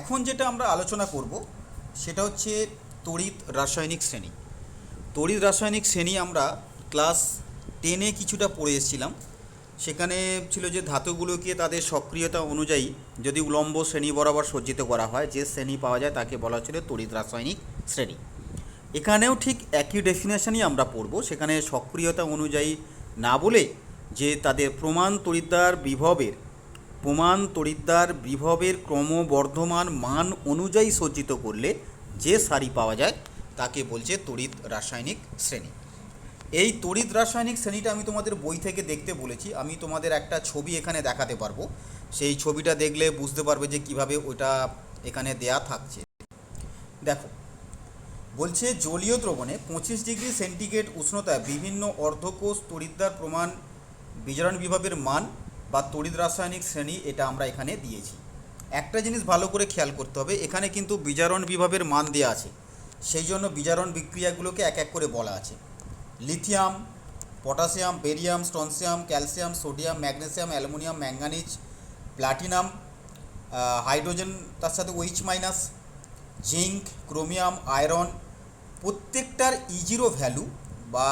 এখন যেটা আমরা আলোচনা করব, সেটা হচ্ছে তড়িৎ রাসায়নিক শ্রেণি। তড়িৎ রাসায়নিক শ্রেণি আমরা ক্লাস টেনে কিছুটা পড়ে এসেছিলাম। সেখানে ছিল যে ধাতুগুলোকে তাদের সক্রিয়তা অনুযায়ী যদি উলম্ব শ্রেণি বরাবর সজ্জিত করা হয়, যে শ্রেণি পাওয়া যায় তাকে বলা হচ্ছিল তড়িৎ রাসায়নিক শ্রেণি। এখানেও ঠিক একই ডেফিনেশনই আমরা পড়ব, সেখানে সক্রিয়তা অনুযায়ী না বলে যে তাদের প্রমাণ তড়িৎদ্বার বিভবের প্রমাণ তড়িৎদ্বার বিভবের ক্রমবর্ধমান মান অনুযায়ী সজ্জিত করলে যে সারি পাওয়া যায়, তাকে বলছে তড়িৎ রাসায়নিক শ্রেণি। এই তড়িৎ রাসায়নিক শ্রেণীটা আমি তোমাদের বই থেকে দেখতে বলেছি। আমি তোমাদের একটা ছবি এখানে দেখাতে পারব। সেই ছবিটা দেখলে বুঝতে পারবে যে কীভাবে ওটা এখানে দেয়া থাকছে। দেখো, বলছে জলীয় দ্রবণে পঁচিশ ডিগ্রি সেন্টিগ্রেড উষ্ণতায় বিভিন্ন অর্ধকোষ তড়িদ্দার প্রমাণ বিজারণ বিভাবের মান বা তড়িৎ রাসায়নিক শ্রেণি এটা আমরা এখানে দিয়েছি। একটা জিনিস ভালো করে খেয়াল করতে হবে, এখানে কিন্তু বিজারণ বিভাবের মান দেওয়া আছে। সেই জন্য বিজারণ বিক্রিয়াগুলোকে এক এক করে বলা আছে। Lithium, potassium, barium strontium calcium, sodium, magnesium, aluminium, manganese, platinum hydrogen, তার সাথে O H minus zinc, chromium, iron, প্রত্যেকটার ইজিরো ভ্যালু বা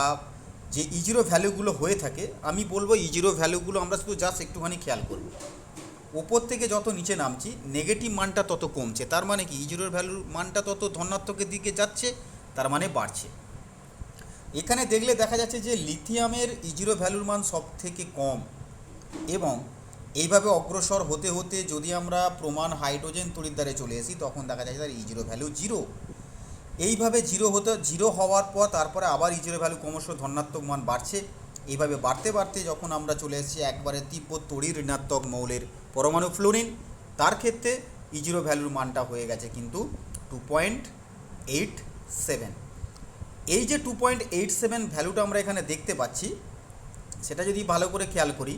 যে ইজিরো ভ্যালুগুলো হয়ে থাকে, আমি বলব ইজিরো ভ্যালুগুলো আমরা শুধু জাস্ট একটুখানি খেয়াল করব। ওপর থেকে যত নিচে নামছি নেগেটিভ মানটা তত কমছে, তার মানে কি? ইজিরোর ভ্যালুর মানটা তত ধনাত্মকের দিকে যাচ্ছে, তার মানে বাড়ছে। এখানে দেখলে দেখা যাচ্ছে যে লিথিয়ামের ইজিরো ভ্যালুর মান সব থেকে কম এবং এইভাবে অগ্রসর হতে হতে যদি আমরা প্রমাণ হাইড্রোজেন তড়িৎদ্বারে চলে আসি, তখন দেখা যাচ্ছে তার ইজিরো ভ্যালু জিরো এইভাবে জিরো হতে জিরো হওয়ার পর তারপরে আবার ইজিরো ভ্যালু ক্রমশ ধনাত্মক মান বাড়ছে। এইভাবে বাড়তে বাড়তে যখন আমরা চলে এসেছি একবারে তীব্র তড়ি ঋণাত্মক মৌলের পরমাণু ফ্লোরিন তার ক্ষেত্রে ইজিরো ভ্যালুর মানটা হয়ে গেছে কিন্তু টু পয়েন্ট এইট সেভেন এই যে টু পয়েন্ট এইট সেভেন ভ্যালুটা আমরা এখানে দেখতে পাচ্ছি, সেটা যদি ভালো করে খেয়াল করি,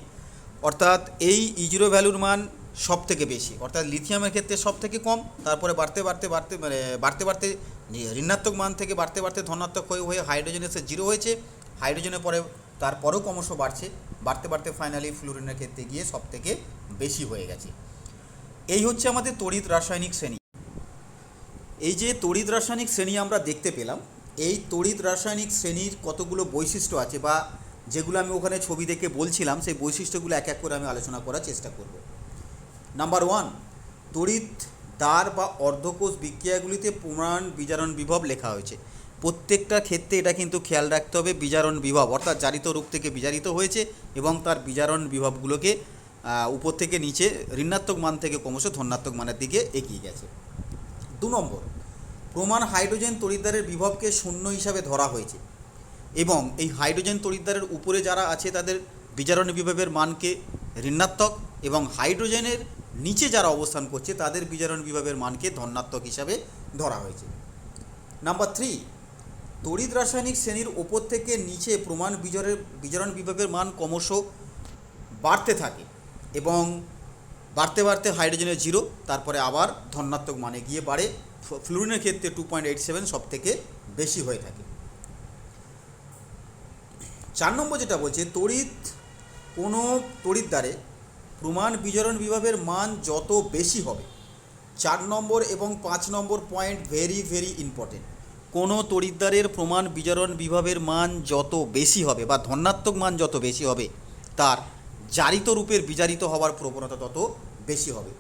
অর্থাৎ এই ইজিরো ভ্যালুর মান সব থেকে বেশি। অর্থাৎ লিথিয়ামের ক্ষেত্রে সব থেকে কম, তারপরে বাড়তে বাড়তে বাড়তে মানে বাড়তে বাড়তে ঋণাত্মক মান থেকে বাড়তে বাড়তে ধনাত্মক হয়ে হয়ে হাইড্রোজেন এসে জিরো হয়েছে। হাইড্রোজেনের পরে তারপরেও ক্রমশ বাড়ছে। বাড়তে বাড়তে ফাইনালি ফ্লুরিনের ক্ষেত্রে গিয়ে সব থেকে বেশি হয়ে গেছে। এই হচ্ছে আমাদের তড়িৎ রাসায়নিক শ্রেণি। এই যে তড়িৎ রাসায়নিক শ্রেণি আমরা দেখতে পেলাম, এই তড়িৎ রাসায়নিক শ্রেণির কতগুলো বৈশিষ্ট্য আছে বা যেগুলো আমি ওখানে ছবি দেখে বলছিলাম, সেই বৈশিষ্ট্যগুলো এক এক করে আমি আলোচনা করার চেষ্টা করব। নাম্বার ওয়ান তড়িৎ, দ্বার বা অর্ধকোষ বিক্রিয়াগুলিতে প্রমাণ, বিজারণ, বিভব লেখা হয়েছে। প্রত্যেকটা ক্ষেত্রে এটা কিন্তু খেয়াল রাখতে হবে, বিজারণ, বিভব। অর্থাৎ জারিত রূপ থেকে বিজারিত হয়েছে এবং তার বিজারণ, বিভবগুলোকে উপর থেকে নিচে, ঋণাত্মক মান থেকে ক্রমশ ধনাত্মক মানের দিকে এগিয়ে গেছে। দু নম্বর, প্রমাণ হাইড্রোজেন তড়িৎদ্বারের বিভবকে শূন্য হিসাবে ধরা হয়েছে এবং এই হাইড্রোজেন তড়িৎদ্বারের উপরে যারা আছে তাদের বিজারণ বিভবের মানকে ঋণাত্মক এবং হাইড্রোজেনের নিচে যারা অবস্থান করছে, তাদের বিচারণ বিভাগের মানকে ধনাত্মক হিসাবে ধরা হয়েছে। নাম্বার থ্রি, তড়িৎ রাসায়নিক শ্রেণির ওপর থেকে নিচে প্রমাণ বিজরের বিজারণ বিভাগের মান ক্রমশ বাড়তে থাকে এবং বাড়তে বাড়তে হাইড্রোজেনের জিরো, তারপরে আবার ধনাত্মক মানে গিয়ে বাড়ে। ফ্লো- ফ্লুরিনের ক্ষেত্রে টু পয়েন্ট এইট সেভেন সব থেকে বেশি হয়ে থাকে। চার নম্বর যেটা বলছে, তড়িৎ কোনো তড়িৎ দ্বারে প্রমাণ বিজারণ বিভাবের মান যত বেশি হবে, চার নম্বর এবং পাঁচ নম্বর পয়েন্ট ভেরি ভেরি ইম্পর্টেন্ট কোনো তড়িৎদ্বারের প্রমাণ বিজারণ বিভাবের মান যত বেশি হবে বা ধনাত্মক মান যত বেশি হবে, তার জারিত রূপের বিজারিত হওয়ার প্রবণতা তত বেশি হবে।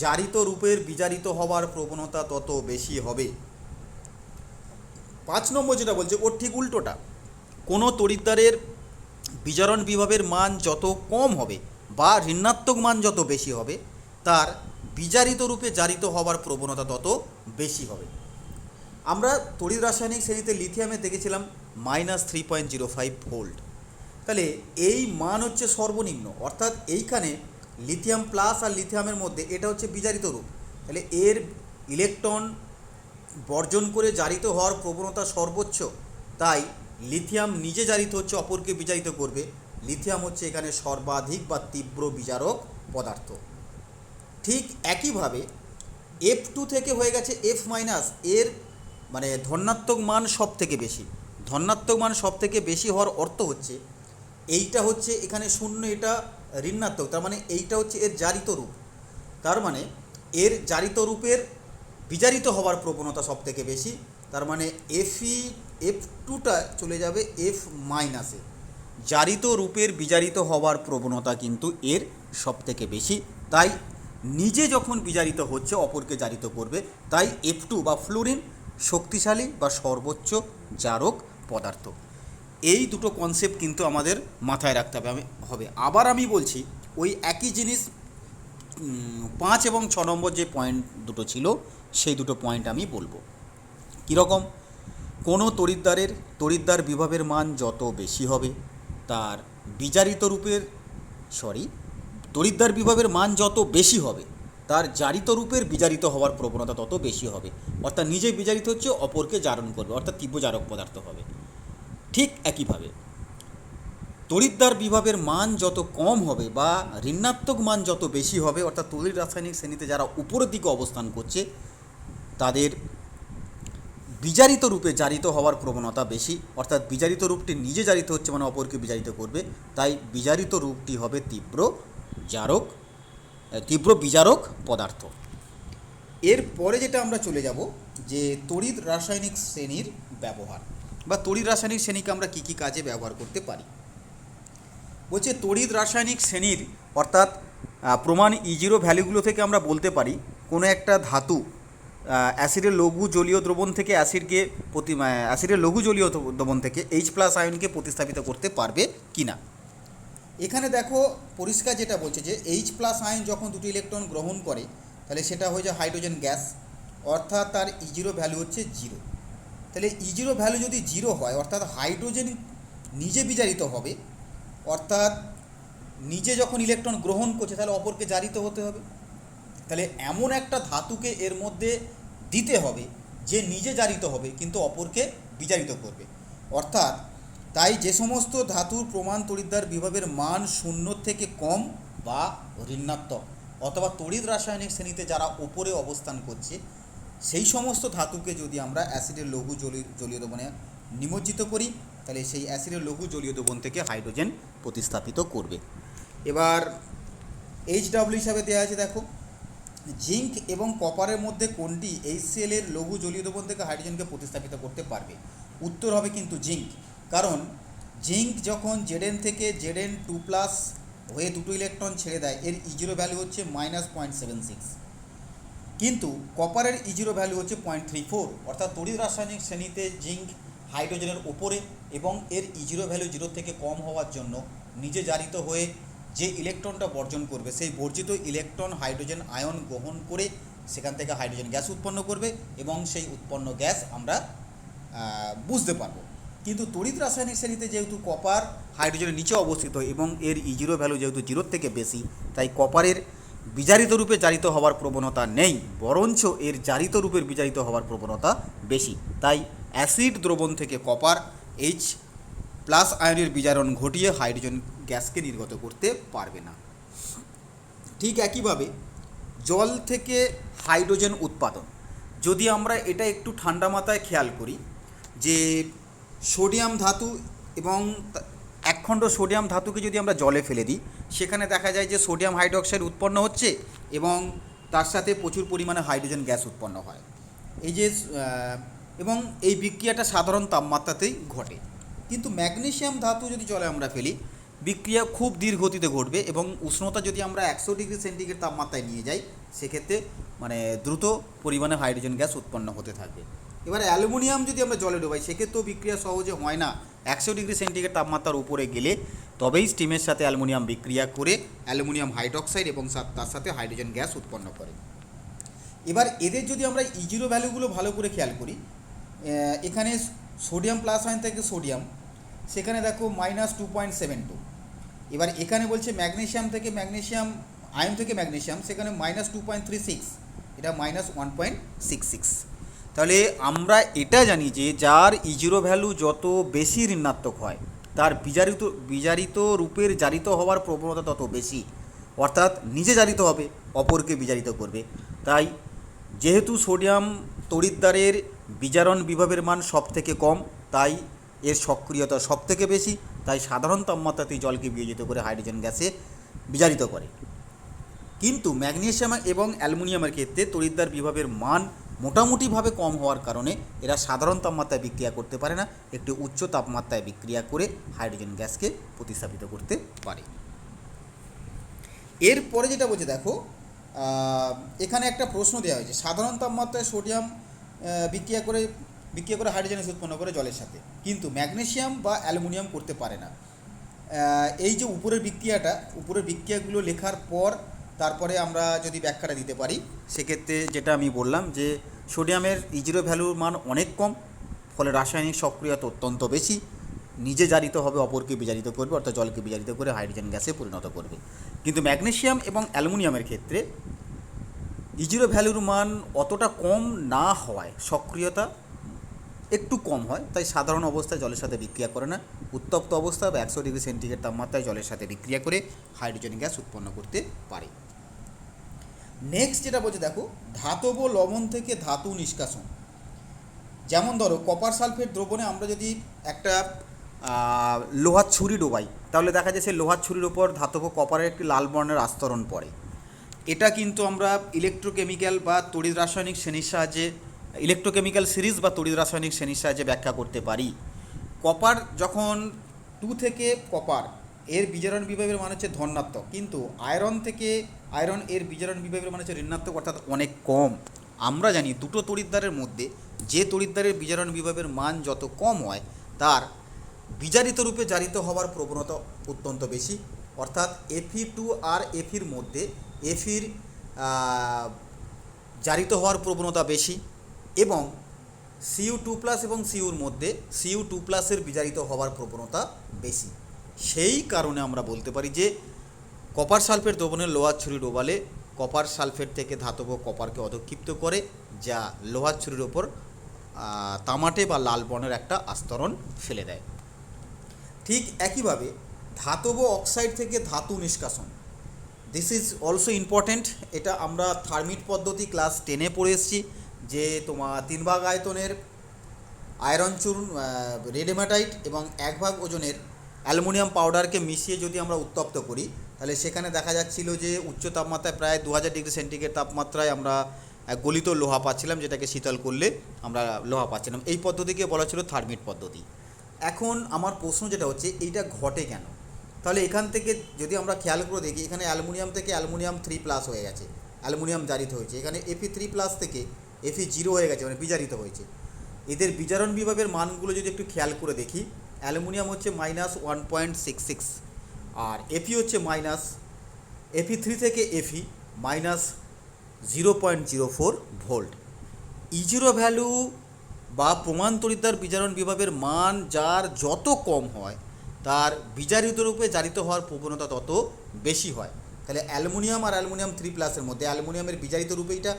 জারিত রূপের বিজারিত হওয়ার প্রবণতা তত বেশি হবে। পাঁচ নম্বর যেটা বলছে, ওর ঠিক উল্টোটা। কোনো তড়িৎদ্বারের বিজারণ বিভাবের মান যত কম হবে বা ঋণাত্মক মান যত বেশি হবে, তার বিজারিত রূপে জারিত হওয়ার প্রবণতা তত বেশি হবে। আমরা তড়িৎ রাসায়নিক শ্রেণীতে লিথিয়ামে দেখেছিলাম minus three point zero five volt. তাহলে এই মান হচ্ছে সর্বনিম্ন, অর্থাৎ এইখানে লিথিয়াম প্লাস আর লিথিয়ামের মধ্যে এটা হচ্ছে বিজারিত রূপ। তাহলে এর ইলেকট্রন বর্জন করে জারিত হওয়ার প্রবণতা সর্বোচ্চ, তাই লিথিয়াম নিজে জারিত হচ্ছে, অপরকে বিজারিত করবে। লিথিয়াম হচ্ছে এখানে সর্বাধিক বা তীব্র বিজারক পদার্থ। ঠিক একইভাবে এফ টু থেকে হয়ে গেছে এফ মাইনাস এর মানে ধনাত্মক মান সব থেকে বেশি। ধনাত্মক মান সব থেকে বেশি হওয়ার অর্থ হচ্ছে এইটা হচ্ছে এখানে শূন্য, এটা ঋণাত্মক, তার মানে এইটা হচ্ছে এর জারিত রূপ। তার মানে এর জারিত রূপের বিজারিত হওয়ার প্রবণতা সব থেকে বেশি, তার মানে এফই এফ টুটা চলে যাবে এফ মাইনাসে জারিত রূপের বিজারিত হওয়ার প্রবণতা কিন্তু এর সব থেকে বেশি। তাই নিজে যখন বিজারিত হচ্ছে, অপরকে জারিত করবে, তাই এফ টু বা ফ্লোরিন শক্তিশালী বা সর্বোচ্চ জারক পদার্থ। এই দুটো কনসেপ্ট কিন্তু আমাদের মাথায় রাখতে হবে, আমি, হবে। আবার আমি বলছি, ওই একই জিনিস পাঁচ এবং ছ নম্বর যে পয়েন্ট দুটো ছিল, সেই দুটো পয়েন্ট আমি বলব। কীরকম? কোনো তড়িৎদ্বারের, তড়িৎদ্বার বিভবের মান যত বেশি হবে তার বিজারিত রূপের সরি তড়িৎদ্বার বিভবের মান যত বেশি হবে, তার জারিত রূপের বিজারিত হওয়ার প্রবণতা তত বেশি হবে। অর্থাৎ নিজে বিজারিত হচ্ছে, অপরকে জারণ করবে, অর্থাৎ তীব্র জারক পদার্থ হবে। ঠিক একইভাবে তড়িৎদ্বার বিভবের মান যত কম হবে বা ঋণাত্মক মান যত বেশি হবে, অর্থাৎ তড়িৎ রাসায়নিক শ্রেণীতে যারা উপরের দিকে অবস্থান করছে, তাদের বিজারিত রূপে জারিত হওয়ার প্রবণতা বেশি। অর্থাৎ বিজারিত রূপটি নিজে জারিত হচ্ছে মানে অপরকে বিজারিত করবে। তাই বিজারিত রূপটি হবে তীব্র জারক তীব্র বিজারক পদার্থ। এর পরে যেটা আমরা চলে যাব, যে তড়িৎ রাসায়নিক শ্রেণির ব্যবহার। বা তড়িৎ রাসায়নিক শ্রেণীকে আমরা কী কী কাজে ব্যবহার করতে পারি? বলছে তড়িৎ রাসায়নিক শ্রেণির অর্থাৎ প্রমাণ ইজিরো ভ্যালুগুলো থেকে আমরা বলতে পারি। কোনো একটা ধাতু অ্যাসিডের লঘু জলীয় দ্রবণ থেকে অ্যাসিডকে প্রতি অ্যাসিডের লঘু জলীয় দ্রব- দ্রবণ থেকে এইচ প্লাস আয়নকে প্রতিস্থাপিত করতে পারবে কি না এখানে দেখো পরিষ্কার যেটা বলছে যে এইচ প্লাস আয়ন যখন দুটি ইলেকট্রন গ্রহণ করে, তাহলে সেটা হয়ে যায় হাইড্রোজেন গ্যাস অর্থাৎ তার ইজিরো ভ্যালু হচ্ছে জিরো তাহলে ইজিরো ভ্যালু যদি জিরো হয়, অর্থাৎ হাইড্রোজেন নিজে বিজারিত হবে, অর্থাৎ নিজে যখন ইলেকট্রন গ্রহণ করছে, তাহলে অপরকে জারিত হতে হবে। তাহলে এমন একটা ধাতুকে এর মধ্যে দিতে হবে যে নিজে জারিত হবে, কিন্তু অপরকে বিজারিত করবে। অর্থাৎ তাই যে সমস্ত ধাতুর প্রমাণ তড়িৎদ্বার বিভবের মান শূন্য থেকে কম বা ঋণাত্মক অথবা তড়িৎ রাসায়নিক শ্রেণীতে যারা ওপরে অবস্থান করছে, সেই সমস্ত ধাতুকে যদি আমরা অ্যাসিডের লঘু জলীয় জলীয় দ্রবণে নিমজ্জিত করি, তাহলে সেই অ্যাসিডের লঘু জলীয় দ্রবণ থেকে হাইড্রোজেন প্রতিস্থাপিত করবে। এবার এইচ ডাব্লিউ হিসাবে দেওয়া আছে, দেখো। জিঙ্ক এবং কপারের মধ্যে কোনটি এইচসিএল এর লঘু জলীয় দ্রবণ থেকে হাইড্রোজেনকে প্রতিস্থাপিত করতে পারবে? উত্তর হবে কিন্তু জিঙ্ক। কারণ জিঙ্ক যখন জেডেন থেকে জেডেন টু প্লাস হয়ে দুটো ইলেকট্রন ছেড়ে দেয়, এর ইজিরো ভ্যালু হচ্ছে মাইনাস পয়েন্ট সেভেন সিক্স কিন্তু কপারের ইজিরো ভ্যালু হচ্ছে পয়েন্ট থ্রি ফোর অর্থাৎ তড়িৎ রাসায়নিক শ্রেণীতে জিঙ্ক হাইড্রোজেনের ওপরে এবং এর ইজিরো ভ্যালু জিরো থেকে কম হওয়ার জন্য নিজে জারিত হয়ে যে ইলেকট্রনটা বর্জন করবে, সেই বর্জিত ইলেকট্রন হাইড্রোজেন আয়ন গ্রহণ করে সেখান থেকে হাইড্রোজেন গ্যাস উৎপন্ন করবে এবং সেই উৎপন্ন গ্যাস আমরা বুঝতে পারব। কিন্তু তড়িৎ রাসায়নিক শ্রেণীতে যেহেতু কপার হাইড্রোজেনের নিচে অবস্থিত এবং এর ইজিরো ভ্যালু যেহেতু জিরোর থেকে বেশি, তাই কপারের বিজারিত রূপে জারিত হওয়ার প্রবণতা নেই, বরঞ্চ এর জারিত রূপের বিজারিত হওয়ার প্রবণতা বেশি। তাই অ্যাসিড দ্রবণ থেকে কপার এইচ প্লাস আয়নের বিজারণ ঘটিয়ে হাইড্রোজেন গ্যাসকে নির্গত করতে পারবে না। ঠিক একইভাবে জল থেকে হাইড্রোজেন উৎপাদন। যদি আমরা এটা একটু ঠান্ডা মাথায় খেয়াল করি যে সোডিয়াম ধাতু এবং একখণ্ড সোডিয়াম ধাতুকে যদি আমরা জলে ফেলে দিই, সেখানে দেখা যায় যে সোডিয়াম হাইড্রোক্সাইড উৎপন্ন হচ্ছে এবং তার সাথে প্রচুর পরিমাণে হাইড্রোজেন গ্যাস উৎপন্ন হয়। এই যে এবং এই বিক্রিয়াটা সাধারণ তাপমাত্রাতেই ঘটে। কিন্তু ম্যাগনেসিয়াম ধাতু যদি জলে আমরা ফেলি বিক্রিয়া খুব ধীর গতিতে ঘটবে এবং উষ্ণতা যদি আমরা একশো ডিগ্রি সেন্টিগ্রেড তাপমাত্রায় নিয়ে যাই, সেক্ষেত্রে মানে দ্রুত পরিমাণে হাইড্রোজেন গ্যাস উৎপন্ন হতে থাকবে। এবারে অ্যালুমিনিয়াম যদি আমরা জলে ডোবাই, সেক্ষেত্রেও বিক্রিয়া সহজে হয় না। একশো ডিগ্রি সেন্টিগ্রেড তাপমাত্রার উপরে গেলে তবেই স্টিমের সাথে অ্যালুমিনিয়াম বিক্রিয়া করে অ্যালুমিনিয়াম হাইড্রক্সাইড এবং তার সাথে হাইড্রোজেন গ্যাস উৎপন্ন করে। এবার এদের যদি আমরা ইজিরো ভ্যালুগুলো ভালো করে খেয়াল করি এখানে সোডিয়াম প্লাস আয়ন থেকে সোডিয়াম, সেখানে দেখো minus two point seven two এবার এখানে বলছে ম্যাগনেশিয়াম থেকে ম্যাগনেশিয়াম, আয়ন থেকে ম্যাগনেশিয়াম, সেখানে minus two point three six এটা minus one point six six তাহলে আমরা এটা জানি যে যার ইজিরো ভ্যালু যত বেশি ঋণাত্মক হয়, তার বিজারিত বিজারিত রূপের জারিত হওয়ার প্রবণতা তত বেশি, অর্থাৎ নিজে জারিত হবে, অপরকে বিজারিত করবে। তাই যেহেতু সোডিয়াম তড়িৎদ্বারের বিজারণ বিভবের মান সব থেকে কম, তাই এর সক্রিয়তা সব থেকে বেশি, তাই সাধারণ তাপমাত্রাতেই জলকে বিয়োজিত করে হাইড্রোজেন গ্যাসে বিজারিত করে। কিন্তু ম্যাগনেশিয়াম এবং অ্যালুমিনিয়ামের ক্ষেত্রে তড়িৎদ্বার বিভবের মান মোটামুটিভাবে কম হওয়ার কারণে এরা সাধারণ তাপমাত্রায় বিক্রিয়া করতে পারে না, একটি উচ্চ তাপমাত্রায় বিক্রিয়া করে হাইড্রোজেন গ্যাসকে প্রতিস্থাপিত করতে পারে। এরপরে যেটা বলছে, দেখো এখানে একটা প্রশ্ন দেওয়া হয়েছে, সাধারণ তাপমাত্রায় সোডিয়াম বিক্রিয়া করে বিক্রিয়া করে হাইড্রোজেন গ্যাস উৎপন্ন করে জলের সাথে। কিন্তু ম্যাগনেশিয়াম বা অ্যালুমিনিয়াম করতে পারে না। এই যে উপরের বিক্রিয়াটা, উপরের বিক্রিয়াগুলো লেখার পর তারপরে আমরা যদি ব্যাখ্যাটা দিতে পারি, সেক্ষেত্রে যেটা আমি বললাম যে, সোডিয়ামের ইজিরো ভ্যালুর মান অনেক কম, ফলে রাসায়নিক সক্রিয়তা অত্যন্ত বেশি। নিজে জারিত হবে, অপরকে বিজারিত করবে, অর্থাৎ জলকে বিজারিত করে হাইড্রোজেন গ্যাসে পরিণত করবে। কিন্তু ম্যাগনেশিয়াম এবং অ্যালুমিনিয়ামের ক্ষেত্রে ইজিরো ভ্যালুর মান অতটা কম না হওয়ায় সক্রিয়তা একটু কম হয়, তাই সাধারণ অবস্থায় জলের সাথে বিক্রিয়া করে না। উত্তপ্ত অবস্থা বা একশো ডিগ্রি সেন্টিগ্রেড তাপমাত্রায় জলের সাথে বিক্রিয়া করে হাইড্রোজেন গ্যাস উৎপন্ন করতে পারে। নেক্সট যেটা বলছে, দেখো, ধাতব লবণ থেকে ধাতু নিষ্কাশন। যেমন ধরো কপার সালফেট দ্রবণে আমরা যদি একটা লোহার ছুরি ডোবাই, তাহলে দেখা যাচ্ছে লোহার ছুরির ওপর ধাতব কপারের একটি লাল বর্ণের আস্তরণ পড়ে। এটা কিন্তু আমরা ইলেকট্রোকেমিক্যাল বা তড়িৎ রাসায়নিক শ্রেণির সাহায্যে ইলেকট্রোকেমিক্যাল সিরিজ বা তড়িৎ রাসায়নিক শ্রেণির সাহায্যে ব্যাখ্যা করতে পারি। কপার যখন টু থেকে কপার, এর বিজারণ বিভাগের মান হচ্ছে ধনাত্মক। কিন্তু আয়রন থেকে আয়রন এর বিজারণ বিভাগের মান হচ্ছে ঋণাত্মক, অর্থাৎ অনেক কম। আমরা জানি দুটো তড়িৎদ্বারের মধ্যে যে তড়িৎদ্বারের বিজারণ বিভাগের মান যত কম হয়, তার বিজারিত রূপে জারিত হওয়ার প্রবণতা অত্যন্ত বেশি। অর্থাৎ এফি টু আর এফির মধ্যে এফির জারিত হওয়ার প্রবণতা বেশি। এবং সিইউ টু প্লাস এবং সিইউর মধ্যে সিইউ টু প্লাসের বিজারিত হওয়ার প্রবণতা বেশি। সেই কারণে আমরা বলতে পারি যে কপার সালফেট দ্রবণের লোহার ছুরি ডোবালে কপার সালফেট থেকে ধাতব কপারকে অধক্ষিপ্ত করে, যা লোহার ছুরির ওপর তামাটে বা লাল বর্ণের একটা আস্তরণ ফেলে দেয়। ঠিক একইভাবে ধাতব অক্সাইড থেকে ধাতু নিষ্কাশন। দিস ইজ অলসো ইম্পর্ট্যান্ট এটা আমরা থার্মিট পদ্ধতি ক্লাস টেনে পড়ে এসেছি। যে তোমার তিন ভাগ আয়তনের আয়রন চূর্ণ রেডেমাটাইট এবং এক ভাগ ওজনের অ্যালুমিনিয়াম পাউডারকে মিশিয়ে যদি আমরা উত্তপ্ত করি, তাহলে সেখানে দেখা যাচ্ছিল যে উচ্চ তাপমাত্রায় প্রায় দু হাজার ডিগ্রি সেন্টিগ্রেড তাপমাত্রায় আমরা গলিত লোহা পাচ্ছিলাম, যেটাকে শীতল করলে আমরা লোহা পাচ্ছিলাম। এই পদ্ধতিকে বলা ছিল থার্মিট পদ্ধতি। এখন আমার প্রশ্ন যেটা হচ্ছে, এইটা ঘটে কেন? তাহলে এখান থেকে যদি আমরা খেয়াল করে দেখি, এখানে অ্যালুমিনিয়াম থেকে অ্যালুমিনিয়াম থ্রি প্লাস হয়ে গেছে, অ্যালুমিনিয়াম জারিত হয়েছে। এখানে এপি থ্রি প্লাস থেকে এফি জিরো হয়ে গেছে মানে বিজারিত হয়েছে। এদের বিজারণ বিভাগের মানগুলো যদি একটু খেয়াল করে দেখি, অ্যালুমিনিয়াম হচ্ছে minus one point six six আর এফি হচ্ছে মাইনাস এফি থ্রি থেকে F E minus zero point zero four volt E zero value বা প্রমাণ তরিতার বিজারণ বিভাগের মান যার যত কম হয়, তার বিজারিত রূপে জারিত হওয়ার প্রবণতা তত বেশি হয়। তাহলে অ্যালুমিনিয়াম আর অ্যালুমিনিয়াম থ্রি প্লাসের মধ্যে, অ্যালুমিনিয়ামের বিজারিত রূপে এটা,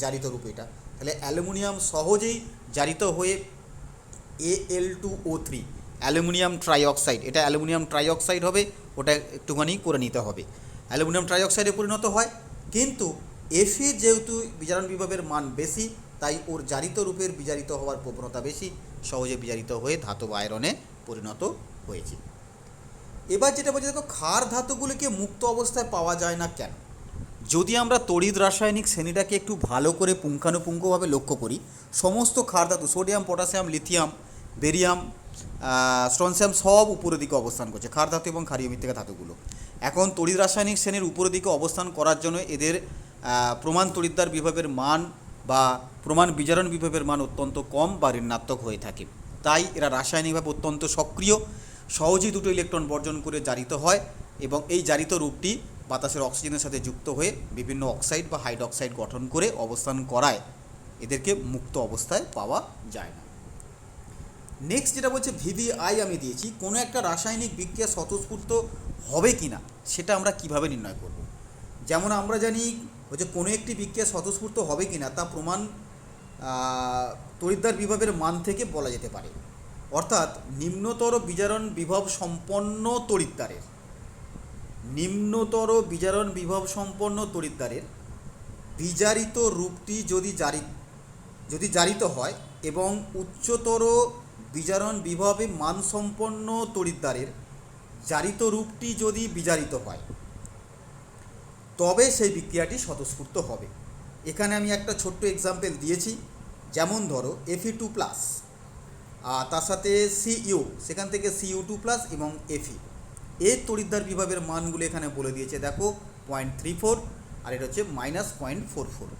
জারিত রূপে এটা। তাহলে অ্যালুমিনিয়াম সহজেই জারিত হয়ে A L two O three aluminium trioxide, এটা অ্যালুমিনিয়াম ট্রাইঅক্সাইড হবে, ওটা একটুখানি করে নিতে হবে। অ্যালুমিনিয়াম ট্রাইঅক্সাইডে পরিণত হয়, কিন্তু এফি যেহেতু বিজারণ বিভাবের মান বেশি, তাই ওর জারিত রূপের বিজারিত হওয়ার প্রবণতা বেশি, সহজে বিজারিত হয়ে ধাতব আয়রনে পরিণত হয়েছে। এবার যেটা বলছে, দেখো, ক্ষার ধাতুগুলিকে মুক্ত অবস্থায় পাওয়া যায় না কেন? যদি আমরা তড়িৎ রাসায়নিক শ্রেণীটাকে একটু ভালো করে পুঙ্খানুপুঙ্খভাবে লক্ষ্য করি, সমস্ত ক্ষার ধাতু sodium potassium lithium barium strontium সব উপরের দিকে অবস্থান করছে, ক্ষার ধাতু এবং ক্ষারীয় মৃত্তিকা ধাতুগুলো। এখন তড়িৎ রাসায়নিক শ্রেণির উপরের দিকে অবস্থান করার জন্য এদের প্রমাণ তড়িৎদ্বার বিভবের মান বা প্রমাণ বিজারণ বিভবের মান অত্যন্ত কম বা ঋণাত্মক হয়ে থাকে। তাই এরা রাসায়নিকভাবে অত্যন্ত সক্রিয়, সহজেই দুটো ইলেকট্রন বর্জন করে জারিত হয় এবং এই জারিত রূপটি বাতাসের অক্সিজেনের সাথে যুক্ত হয়ে বিভিন্ন অক্সাইড বা হাইড্রক্সাইড গঠন করে অবস্থান করায়। এদেরকে মুক্ত অবস্থায় পাওয়া যায় না। নেক্সট যেটা বলছে ভিভিআই আমি দিয়েছি। কোনো একটা রাসায়নিক বিক্রিয়া স্বতঃস্ফূর্ত হবে কি না সেটা আমরা কীভাবে নির্ণয় করব? যেমন আমরা জানি হচ্ছে কোনো একটি বিক্রিয়া স্বতঃস্ফূর্ত হবে কি না তা প্রমাণ তড়িৎদ্বার বিভাবের মান থেকে বলা যেতে পারে। অর্থাৎ নিম্নতর বিজারণ বিভব সম্পন্ন তড়িৎদ্বারের। নিম্নতর বিজারণ বিভব সম্পন্ন তড়িৎদ্বারের বিজারিত রূপটি যদি জারি, যদি জারিত হয় এবং উচ্চতর বিজারণ বিভবে মানসম্পন্ন তড়িৎদ্বারের জারিত রূপটি যদি বিজারিত হয়, তবে সেই বিক্রিয়াটি স্বতঃস্ফূর্ত হবে। এখানে আমি একটা ছোট্ট এক্সাম্পল দিয়েছি। যেমন ধরো এফি টু প্লাস আর তার সাথে সিইউ সেখান থেকে সিইউ টু প্লাস এবং এফি এর তড়িৎদ্বার বিভাবের মানগুলো এখানে বলে দিয়েছে, দেখো পয়েন্ট থ্রি ফোর আর এটা হচ্ছে মাইনাস পয়েন্ট ফোর ফোর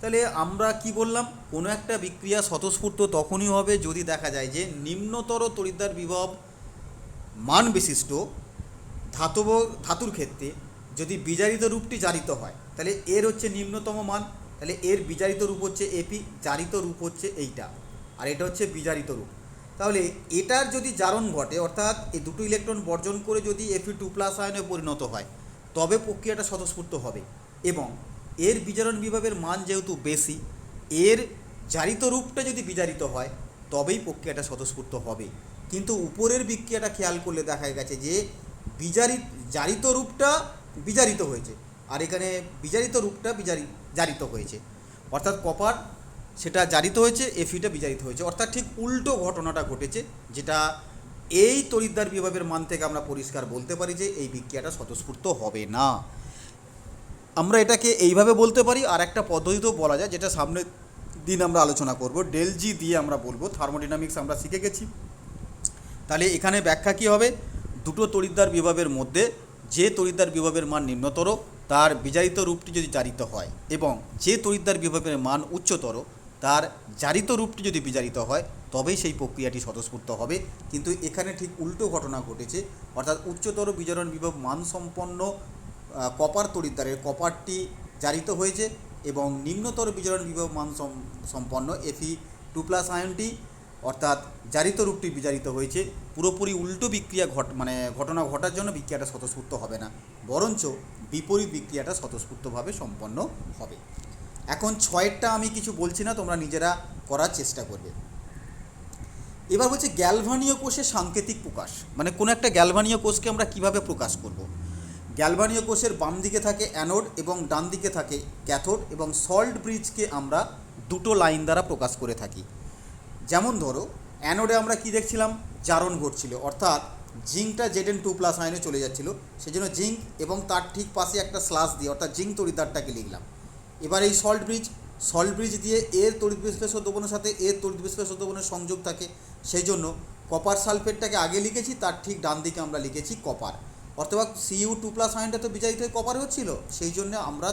তাহলে আমরা কি বললাম? কোনো একটা বিক্রিয়া স্বতঃস্ফূর্ত তখনই হবে যদি দেখা যায় যে নিম্নতর তড়িৎদ্বার বিভব মান বিশিষ্ট ধাতব, ধাতুর ক্ষেত্রে যদি বিজারিত রূপটি জারিত হয়, তাহলে এর হচ্ছে নিম্নতম মান, তাহলে এর বিজারিত রূপ হচ্ছে এপি জারিত রূপ হচ্ছে এইটা, আর এটা হচ্ছে বিজারিত রূপ। তাহলে এটার যদি জারণ ঘটে, অর্থাৎ এই দুটো ইলেকট্রন বর্জন করে যদি এফি টু প্লাস আয়নে পরিণত হয়, তবে প্রক্রিয়াটা স্বতঃস্ফূর্ত হবে। এবং এর বিজারণ বিভাবের মান যেহেতু বেশি, এর জারিত রূপটা যদি বিজারিত হয়, তবেই প্রক্রিয়াটা স্বতঃস্ফূর্ত হবে। কিন্তু উপরের বিক্রিয়াটা খেয়াল করলে দেখা গেছে যে, বিজারিত, জারিত রূপটা বিজারিত হয়েছে, আর এখানে বিজারিত রূপটা বিজারি, জারিত হয়েছে। অর্থাৎ কপার সেটা জারিত হয়েছে এফিটা বিজারিত হয়েছে। অর্থাৎ ঠিক উল্টো ঘটনাটা ঘটেছে, যেটা এই তড়িৎদ্বার বিভাবের মান থেকে আমরা পরিষ্কার বলতে পারি যে এই বিক্রিয়াটা স্বতঃস্ফূর্ত হবে না। আমরা এটাকে এইভাবে বলতে পারি, আর একটা পদ্ধতিতেও বলা যায়, যেটা সামনের দিন আমরা আলোচনা করব। ডেল জি দিয়ে আমরা বলব থার্মোডিনামিক্স আমরা শিখে গেছি। তাহলে এখানে ব্যাখ্যা কী হবে? দুটো তড়িৎদ্বার বিভাবের মধ্যে যে তড়িৎদ্বার বিভাবের মান নিম্নতর, তার বিজারিত রূপটি যদি জারিত হয়, এবং যে তড়িৎদ্বার বিভাবের মান উচ্চতর তার জারিত রূপটি যদি বিজারিত হয়, তবেই সেই প্রক্রিয়াটি স্বতঃস্ফূর্ত হবে। কিন্তু এখানে ঠিক উল্টো ঘটনা ঘটেছে, অর্থাৎ উচ্চতর বিজারণ বিভব মানসম্পন্ন কপার তড়িৎদ্বারের কপারটি জারিত হয়েছে এবং নিম্নতর বিজারণ বিভব মান সম- সম্পন্ন এফি টু প্লাস আয়নটি অর্থাৎ জারিত রূপটি বিজারিত হয়েছে। পুরোপুরি উল্টো বিক্রিয়া ঘট মানে ঘটনা ঘটার জন্য বিক্রিয়াটা স্বতঃস্ফূর্ত হবে না, বরঞ্চ বিপরীত বিক্রিয়াটা স্বতঃস্ফূর্তভাবে সম্পন্ন হবে। এখন ছয়েরটা আমি কিছু বলছি না, তোমরা নিজেরা করার চেষ্টা করবে। এবার হচ্ছে গ্যালভানীয় কোষের সাংকেতিক প্রকাশ। মানে কোনো একটা গ্যালভানীয় কোষকে আমরা কীভাবে প্রকাশ করব? গ্যালভানীয় কোষের বাম দিকে থাকে অ্যানোড এবং ডান দিকে থাকে ক্যাথোড এবং সল্ট ব্রিজকে আমরা দুটো লাইন দ্বারা প্রকাশ করে থাকি। যেমন ধরো, অ্যানোডে আমরা কি দেখছিলাম? জারণ ঘটছিল। অর্থাৎ জিঙ্কটা জেডেন টু প্লাস আয়নে চলে যাচ্ছিল। সেজন্য জিঙ্ক এবং তার ঠিক পাশে একটা স্লাস দিয়ে, অর্থাৎ জিঙ্ক তড়িৎদ্বারটাকে লিখলাম। এবার এই সল্ট ব্রিজ সল্ট ব্রিজ দিয়ে এর তড়িৎ বিশ্লেষণ দ্রবণের সাথে এর তড়িৎ বিশ্লেষণ দ্রবণের সংযোগ থাকে। সেই জন্য কপার সালফেটটাকে আগে লিখেছি, তার ঠিক ডান দিকে আমরা লিখেছি কপার অথবা সিইউ টু প্লাস আয়নটা তো বিজারিত হয়ে কপার হচ্ছিল। সেই জন্য আমরা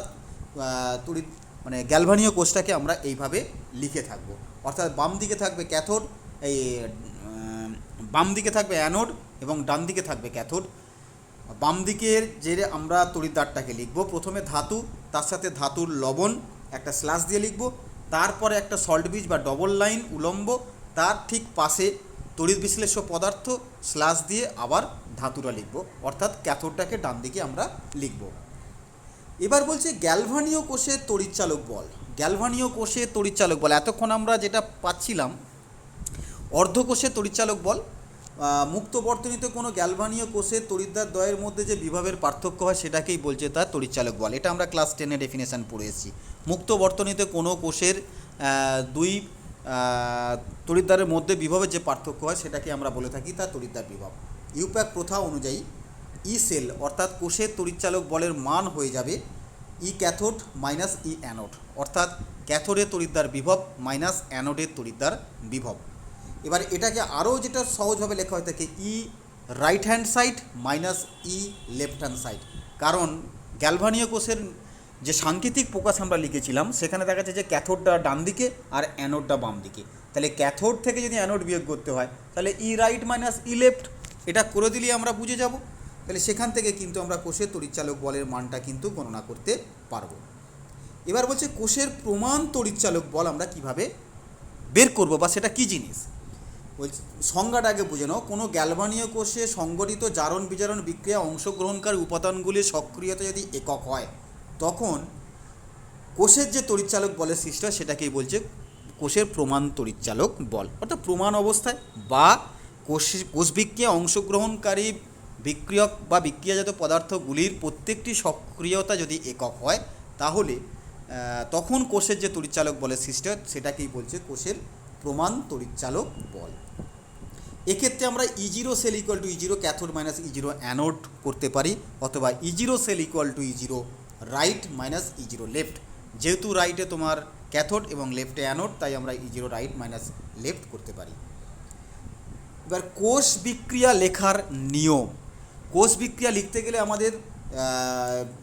তড়িৎ মানে গ্যালভানীয় কোষটাকে আমরা এইভাবে লিখে থাকব। অর্থাৎ বাম দিকে থাকবে ক্যাথোড এই বাম দিকে থাকবে অ্যানোড এবং ডান দিকে থাকবে ক্যাথোড বাম দিকের যে আমরা তড়িৎদ্বারটাকে লিখব। প্রথমে ধাতু, তার সাথে ধাতুর লবণ, একটা স্ল্যাশ দিয়ে লিখব। তারপরে একটা সল্ট বীজ বা ডবল লাইন উলম্ব, তার ঠিক পাশে তড়িৎ বিশ্লেষ্য পদার্থ স্ল্যাশ দিয়ে আবার ধাতুটা লিখব। অর্থাৎ ক্যাথোডটাকে ডান দিকে আমরা লিখব। এবার বলছে গ্যালভানীয় কোষে তড়িৎচালক বল। গ্যালভানীয় কোষে তড়িৎচালক বল, এতক্ষণ আমরা যেটা পাচ্ছিলাম অর্ধকোষে তড়িৎচালক বল মুক্ত বর্তনীতে কোনো গ্যালভানীয় কোষের তড়িৎদ্বার দ্বয়ের মধ্যে যে বিভাবের পার্থক্য হয় সেটাকেই বলছে তার তড়িৎচালক বল। এটা আমরা ক্লাস টেনে ডেফিনেশন পড়ে এসেছি। মুক্ত বর্তনীতে কোনো কোষের দুই আহ, তড়িৎদ্বারের মধ্যে বিভবের যে পার্থক্য হয় সেটাকে আমরা বলে থাকি তার তড়িৎদ্বার বিভব। ইউপ্যাক প্রথা অনুযায়ী ই সেল অর্থাৎ কোষের তড়িৎচালক বলের মান হয়ে যাবে E cathode minus E anode অর্থাৎ ক্যাথোডের তড়িৎদ্বার বিভব মাইনাস অ্যানোডের তড়িৎদ্বার বিভব। এবার এটাকে আরও যেটা সহজভাবে লেখা হয়ে থাকে E right hand side minus E left hand side কারণ গ্যালভানীয় কোষের যে সাংকেতিক প্রকাশ আমরা লিখেছিলাম, সেখানে দেখা যাচ্ছে যে ক্যাথোডটা ডান দিকে আর অ্যানোডটা বাম দিকে। তাহলে ক্যাথোড থেকে যদি অ্যানোড বিয়োগ করতে হয়, তাহলে E right minus E left এটা করে দিলেই আমরা বুঝে যাব। তাহলে সেখান থেকে কিন্তু আমরা কোষের তড়িৎচালক বলের মানটা কিন্তু গণনা করতে পারব। এবার বলছে কোষের প্রমাণ তড়িৎচালক বল আমরা কীভাবে বের করব বা সেটা কি জিনিস? বলছি, সংজ্ঞাটা আগে বুঝে নাও। কোনো গ্যালভানীয় কোষে সংগঠিত জারণ বিজারণ বিক্রিয়া অংশগ্রহণকারী উপাদানগুলির সক্রিয়তা যদি একক হয়, তখন কোষের যে তড়িৎচালক বলের সৃষ্টি হয়, সেটাকেই বলছে কোষের প্রমাণ তড়িৎচালক বল। অর্থাৎ প্রমাণ অবস্থায় বা কোষ কোষ বিক্রিয়া অংশগ্রহণকারী বিক্রিয়ক বা বিক্রিয়াজাত পদার্থগুলির প্রত্যেকটি সক্রিয়তা যদি একক হয়, তাহলে তখন কোষের যে তড়িৎচালক বলের সৃষ্টি হয়, সেটাকেই বলছে কোষের প্রমাণ তড়িৎচালক বল। এক্ষেত্রে আমরা E zero cell equal to E zero cathode minus E zero anode করতে পারি, অথবা E zero cell equal to E zero right minus E zero left যেহেতু রাইটে তোমার ক্যাথোড এবং লেফটে অ্যানোড তাই আমরা E zero right minus left করতে পারি। এবার কোষ বিক্রিয়া লেখার নিয়ম। কোষ বিক্রিয়া লিখতে গেলে আমাদের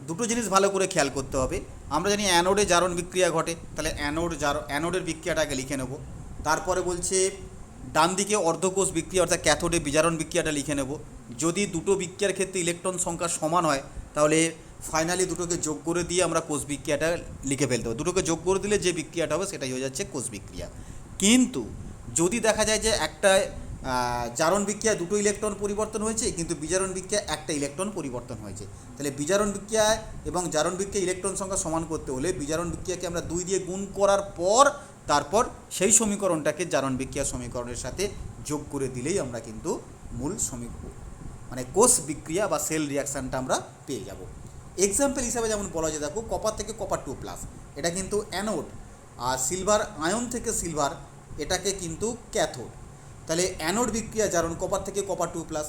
দুটো জিনিস ভালো করে খেয়াল করতে হবে। আমরা জানি অ্যানোডে জারণ বিক্রিয়া ঘটে, তাহলে অ্যানোড জার অ্যানোডের বিক্রিয়াটাকে লিখে নেব। তারপরে বলছে ডান দিকে অর্ধকোষ বিক্রিয়া, অর্থাৎ ক্যাথোডে বিজারণ বিক্রিয়াটা লিখে নেব। যদি দুটো বিক্রিয়ার ক্ষেত্রে ইলেকট্রন সংখ্যা সমান হয়, তাহলে ফাইনালি দুটোকে যোগ করে দিয়ে আমরা কোষ বিক্রিয়াটা লিখে ফেলতে হবে দুটোকে যোগ করে দিলে যে বিক্রিয়াটা হবে, সেটাই হয়ে যাচ্ছে কোষ বিক্রিয়া। কিন্তু যদি দেখা যায় যে একটা জারণ বিক্রিয়ায় দুটো ইলেকট্রন পরিবর্তন হয়েছে, কিন্তু বিজারণ বিক্রিয়া একটা ইলেকট্রন পরিবর্তন হয়েছে, তাহলে বিজারণ বিক্রিয়ায় এবং জারণ বিক্রিয়া ইলেকট্রন সংখ্যা সমান করতে হলে বিজারণ বিক্রিয়াকে আমরা দুই দিয়ে গুণ করার পর তারপর সেই সমীকরণটাকে জারণ বিক্রিয়া সমীকরণের সাথে যোগ করে দিলেই আমরা কিন্তু মূল সমীকরণ মানে কোষ বিক্রিয়া বা সেল রিয়াকশানটা আমরা পেয়ে যাব। এক্সাম্পল হিসাবে যেমন বলা যায়, দেখো কপার থেকে কপার টু প্লাস এটা কিন্তু অ্যানোড আর সিলভার আয়ন থেকে সিলভার এটাকে কিন্তু ক্যাথোড তাহলে অ্যানোড বিক্রিয়া জারণ কপার থেকে কপার টু প্লাস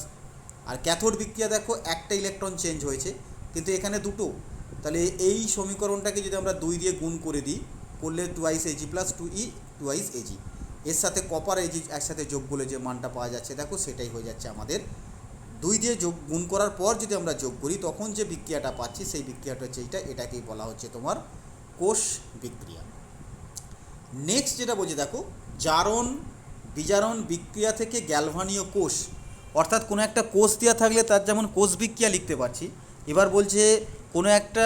আর ক্যাথোড বিক্রিয়া দেখো একটা ইলেকট্রন চেঞ্জ হয়েছে, কিন্তু এখানে দুটো। তাহলে এই সমীকরণটাকে যদি আমরা দুই দিয়ে গুণ করে দিই করলে two ice A G plus two E two ice A G এর সাথে কপার এজি একসাথে যোগ করলে যে মানটা পাওয়া যাচ্ছে, দেখো সেটাই হয়ে যাচ্ছে আমাদের। দুই দিয়ে যোগ, গুণ করার পর যদি আমরা যোগ করি, তখন যে বিক্রিয়াটা পাচ্ছি, সেই বিক্রিয়াটা হচ্ছে এইটা, এটাকেই বলা হচ্ছে তোমার কোষ বিক্রিয়া। নেক্সট যেটা বলছি, দেখো, জারণ, বিজারণ বিক্রিয়া থেকে গ্যালভানীয় কোষ, অর্থাৎ কোনো একটা কোষ দেওয়া থাকলে তার যেমন কোষ বিক্রিয়া লিখতে পারছি, এবার বলছে কোনো একটা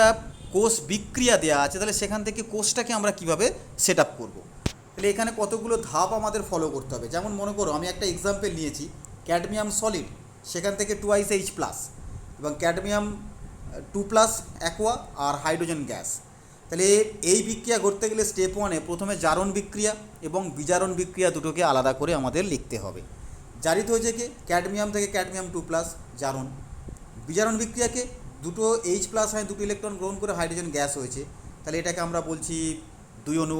কোষ বিক্রিয়া দেওয়া আছে, তাহলে সেখান থেকে কোষটাকে আমরা কীভাবে সেট আপ করব? তাহলে এখানে কতগুলো ধাপ আমাদের ফলো করতে হবে? যেমন মনে করো, আমি একটা এক্সাম্পল নিয়েছি ক্যাডমিয়াম সলিড সেখান থেকে টু আইস এইচ প্লাস এবং ক্যাডমিয়াম টু প্লাস অ্যাকোয়া আর হাইড্রোজেন গ্যাস তাহলে এই বিক্রিয়া করতে গেলে স্টেপ ওয়ানে প্রথমে জারণ বিক্রিয়া এবং বিজারণ বিক্রিয়া দুটোকে আলাদা করে আমাদের লিখতে হবে। জারিত হয়েছে কি? ক্যাডমিয়াম থেকে ক্যাডমিয়াম টু প্লাস জারণ। বিজারণ বিক্রিয়াকে দুটো এইচ প্লাস হয় দুটো ইলেকট্রন গ্রহণ করে হাইড্রোজেন গ্যাস হয়েছে। তাহলে এটাকে আমরা বলছি দুই অনু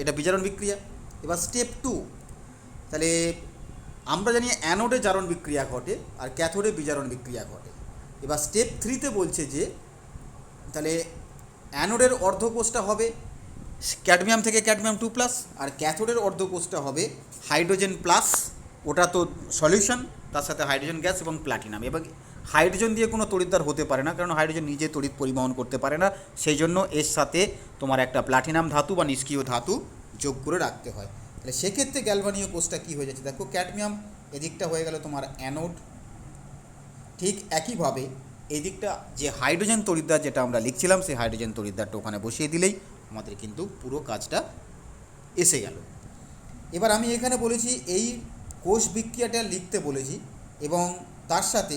এটা বিজারণ বিক্রিয়া। এবার স্টেপ টু তাহলে আমরা জানি অ্যানোডে জারণ বিক্রিয়া ঘটে আর ক্যাথোডে বিজারণ বিক্রিয়া ঘটে। এবার স্টেপ থ্রিতে বলছে যে, তাহলে অ্যানোডের অর্ধকোষটা হবে ক্যাডমিয়াম থেকে ক্যাডমিয়াম টু প্লাস আর ক্যাথোডের অর্ধকোষটা হবে হাইড্রোজেন প্লাস ওটা তো সলিউশন তার সাথে হাইড্রোজেন গ্যাস এবং প্লাটিনাম এবং হাইড্রোজেন দিয়ে কোনো তড়িৎদ্বার হতে পারে না, কারণ হাইড্রোজেন নিজে তড়িৎ পরিবহন করতে পারে না। সেই জন্য এর সাথে তোমার একটা প্লাটিনাম ধাতু বা নিষ্ক্রিয় ধাতু যোগ করে রাখতে হয়। তাহলে সেক্ষেত্রে গ্যালভানীয় কোষটা কী হয়ে যাচ্ছে? দেখো, ক্যাডমিয়াম এদিকটা হয়ে গেল তোমার অ্যানোড। ঠিক একইভাবে এদিকটা যে হাইড্রোজেন তড়িৎদ্বার যেটা আমরা লিখছিলাম, সেই হাইড্রোজেন তড়িৎদ্বারটা ওখানে বসিয়ে দিলেই আমাদের কিন্তু পুরো কাজটা এসে গেল। এবার আমি এখানে বলেছি, এই কোষ বিক্রিয়াটা লিখতে বলেছি এবং তার সাথে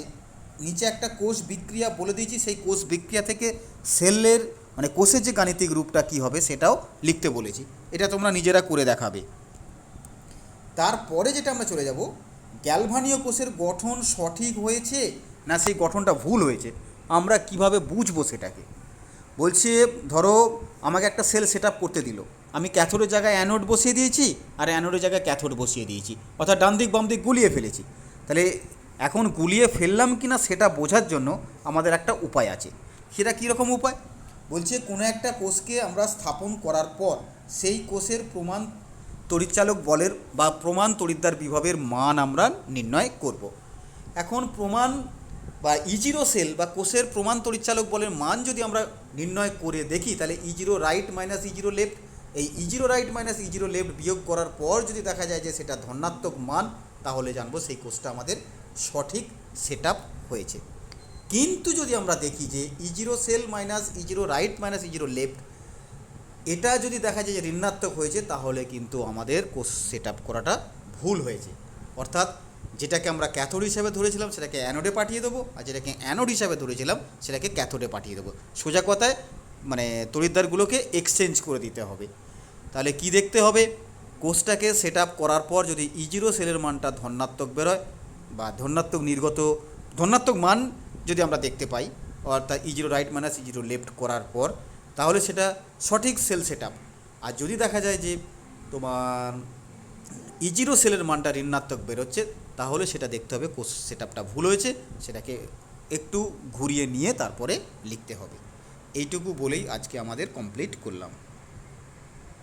নিচে একটা কোষ বিক্রিয়া বলে দিয়েছি, সেই কোষ বিক্রিয়া থেকে সেলের মানে কোষের যে গাণিতিক রূপটা কী হবে সেটাও লিখতে বলেছি। এটা তোমরা নিজেরা করে দেখাবে। তারপরে যেটা আমরা চলে যাব, গ্যালভানীয় কোষের গঠন সঠিক হয়েছে না সেই গঠনটা ভুল হয়েছে? আমরা কীভাবে বুঝব সেটাকে? বলছে, ধরো আমাকে একটা সেল সেট করতে দিল। আমি ক্যাথোডের জায়গায় অ্যানোড বসিয়ে দিয়েছি, আর অ্যানোডের জায়গায় ক্যাথোড বসিয়ে দিয়েছি। অর্থাৎ ডান দিক বাম দিক গুলিয়ে ফেলেছি। তাহলে এখন গুলিয়ে ফেললাম কি না সেটা বোঝার জন্য আমাদের একটা উপায় আছে সেটা কীরকম উপায় বলছে, কোনো একটা কোষকে আমরা স্থাপন করার পর সেই কোষের প্রমাণ তড়িৎচালক বলের বা প্রমাণ তড়িৎদ্বার বিভবের মান আমরা নির্ণয় করব। এখন প্রমাণ বা ইজিরো সেল বা কোষের প্রমাণ তড়িৎচালক বলের মান যদি আমরা নির্ণয় করে দেখি, তাহলে E zero right minus E zero left এই E zero right minus E zero left বিয়োগ করার পর যদি দেখা যায় যে সেটা ধনাত্মক মান, তাহলে জানব সেই কোষটা আমাদের সঠিক সেট হয়েছে। কিন্তু যদি আমরা দেখি যে E zero cell minus E zero right minus E zero left এটা যদি দেখা যায় যে ঋণাত্মক হয়েছে, তাহলে কিন্তু আমাদের কোষ সেট করাটা ভুল হয়েছে। অর্থাৎ যেটাকে আমরা ক্যাথোড হিসাবে ধরেছিলাম, সেটাকে অ্যানোডে পাঠিয়ে দেবো, আর যেটাকে অ্যানোড হিসাবে ধরেছিলাম, সেটাকে ক্যাথোডে পাঠিয়ে দেবো। সোজা কথায় মানে তড়িৎদ্বারগুলোকে এক্সচেঞ্জ করে দিতে হবে। তাহলে কি দেখতে হবে? কোষটাকে সেট করার পর যদি ইজিরো সেলের মানটা ধনাত্মক বেরোয় বা ধনাত্মক নির্গত, ধনাত্মক মান যদি আমরা দেখতে পাই, অর্থাৎ E zero right minus E zero left করার পর, তাহলে সেটা সঠিক সেল সেট আর যদি দেখা যায় যে তোমার ইজিরো সেলের মানটা ঋণাত্মক বেরোচ্ছে, তাহলে সেটা দেখতে হবে কোষ সেট আপটা ভুল হয়েছে, সেটাকে একটু ঘুরিয়ে নিয়ে তারপরে লিখতে হবে। এইটুকু বলেই আজকে আমাদের কমপ্লিট করলাম।